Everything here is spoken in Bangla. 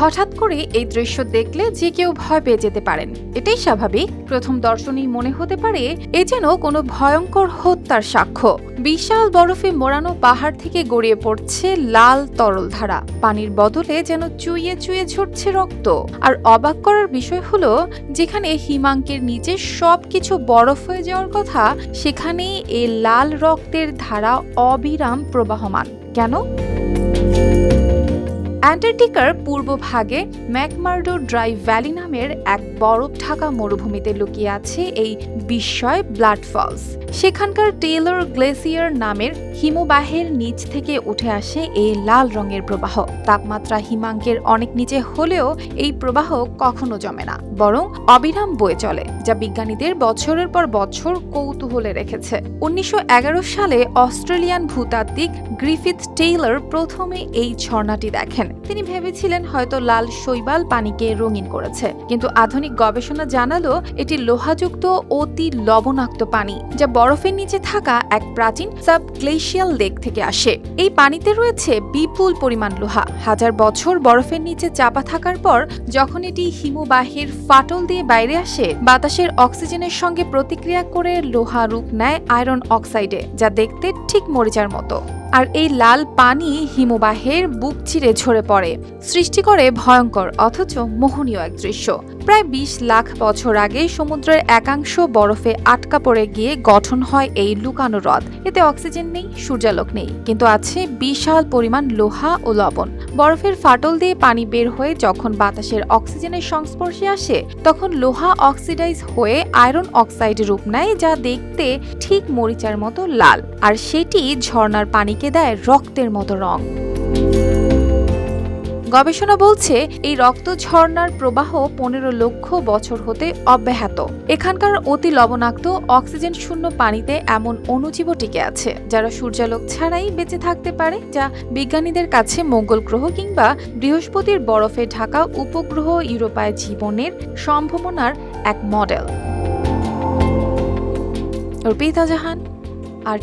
হঠাৎ করে এই দৃশ্য দেখলে যে কেউ ভয় পেয়ে যেতে পারেন। এটাই স্বাভাবিক। প্রথম দর্শনেই মনে হতে পারে এ যেন কোনো ভয়ঙ্কর হত্যার সাক্ষ্য। বিশাল বরফে মোড়ানো পাহাড় থেকে গড়িয়ে পড়ছে লাল তরল ধারা পানির বদলে যেন চুইয়ে চুইয়ে ঝরছে রক্ত। আর অবাক করার বিষয় হলো, যেখানে হিমাঙ্কের নিচে সবকিছু বরফ হয়ে যাওয়ার কথা, সেখানেই এই লাল রক্তের ধারা অবিরাম প্রবাহমান। কেন? অ্যান্টার্কটিকার পূর্বভাগে ম্যাকমার্ডো ড্রাই ভ্যালি নামের এক বরফ ঢাকা মরুভূমিতে লুকিয়ে আছে এই বিস্ময় ব্লাড ফলস। সেখানকার টেলর গ্লেসিয়ার নামের হিমবাহের নিচ থেকে উঠে আসে এই লাল রঙের প্রবাহ। তাপমাত্রা হিমাঙ্কের অনেক নিচে হলেও এই প্রবাহ কখনো জমে না, বরং অবিরাম বয়ে চলে, যা বিজ্ঞানীদের বছরের পর বছর কৌতূহলে রেখেছে। উনিশশো এগারো সালে অস্ট্রেলিয়ান ভূতাত্ত্বিক গ্রিফিথ টেইলর প্রথমে এই ঝর্ণাটি দেখেন। তিনি ভেবেছিলেন হয়তো লাল শৈবাল পানিকে রঙিন করেছে। কিন্তু আধুনিক গবেষণা জানালো, এটি লোহাযুক্ত, অতি লবণাক্ত পানি, যা বরফের নিচে থাকা এক প্রাচীন সাব গ্লেশিয়াল লেক থেকে আসে। এই পানিতে রয়েছে বিপুল পরিমাণ লোহা। হাজার বছর বরফের নিচে চাপা থাকার পর, যখন এটি হিমবাহের ফাটল দিয়ে বাইরে আসে, বাতাসের অক্সিজেনের সঙ্গে প্রতিক্রিয়া করে লোহা রূপ নেয় আয়রন অক্সাইডে, যা দেখতে ঠিক মরিচার মতো। আর এই লাল পানি হিমবাহের বুক চিরে ঝরে পড়ে। সৃষ্টি করে ভয়ঙ্কর, অথচ মোহনীয় এক দৃশ্য। প্রায় বিশ লাখ বছর আগে সমুদ্রের একাংশ বরফে আটকা পড়ে গিয়ে গঠন হয় এই লুকানো হ্রদ। এতে অক্সিজেন নেই, সূর্যালোক নেই, কিন্তু আছে বিশাল পরিমাণ লোহা ও লবণ। বরফের ফাটল দিয়ে পানি বের হয়ে যখন বাতাসের অক্সিজেনের সংস্পর্শে আসে, তখন লোহা অক্সিডাইজ হয়ে আয়রন অক্সাইড রূপ নেয়, যা দেখতে ঠিক মরিচার মতো লাল। আর সেটি ঝর্ণার পানিকে দেয় রক্তের মতো রং। গবেষণা বলছে, এই রক্ত ঝর্ণার প্রবাহ পনেরো লক্ষ বছর হতে অব্যাহত। এখানকার অতি লবণাক্ত অক্সিজেন শূন্য পানিতে এমন অণুজীবও টিকে আছে, যারা সূর্যালোক ছাড়াই বেঁচে থাকতে পারে, যা বিজ্ঞানীদের কাছে মঙ্গল গ্রহ কিংবা বৃহস্পতির বরফে ঢাকা উপগ্রহ ইউরোপায় জীবনের সম্ভাবনার এক মডেল। জাহান আর